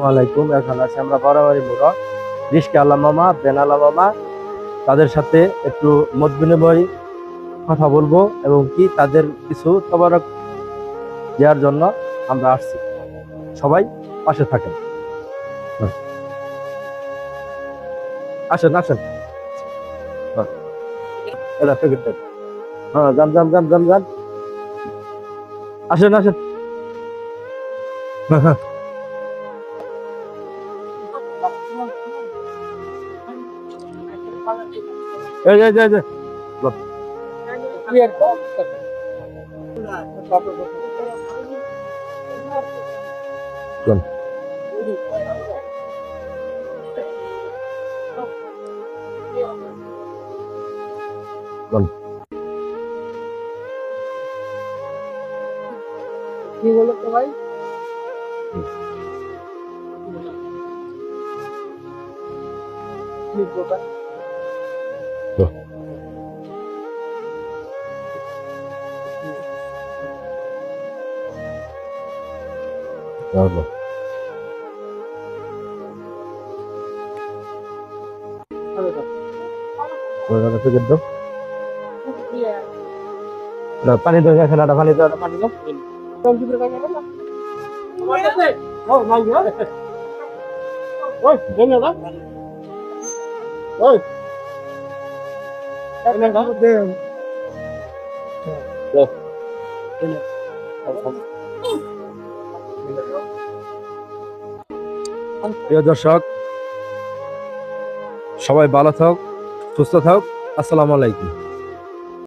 ওয়ালাইকুম এখন আছে আমরা বরাবরই মোড়ক রিস্কা আল্লাহ মামা বেনালা মামা। তাদের সাথে একটু মত বিনিময় কথা বলব এবং কি তাদের কিছু তবারক দেওয়ার জন্য আমরা আসছি। সবাই পাশে থাকেন। আসেন আসেন। হ্যাঁ যান যান যান যান আসেন আসেন। হ্যাঁ হ্যাঁ কি বলো তো ভাই nih gue kan loh Kenapa? Iya. Apa? Kalau ada segedok? Iya. Depan itu nggak sana depan itu depan itu. Kamu juga kayaknya kan? Kamu ada sih? Oh, mau gimana? Oh, gimana kan? প্রিয় দর্শক সবাই ভালো থাক সুস্থ থাক। আসসালামু আলাইকুম।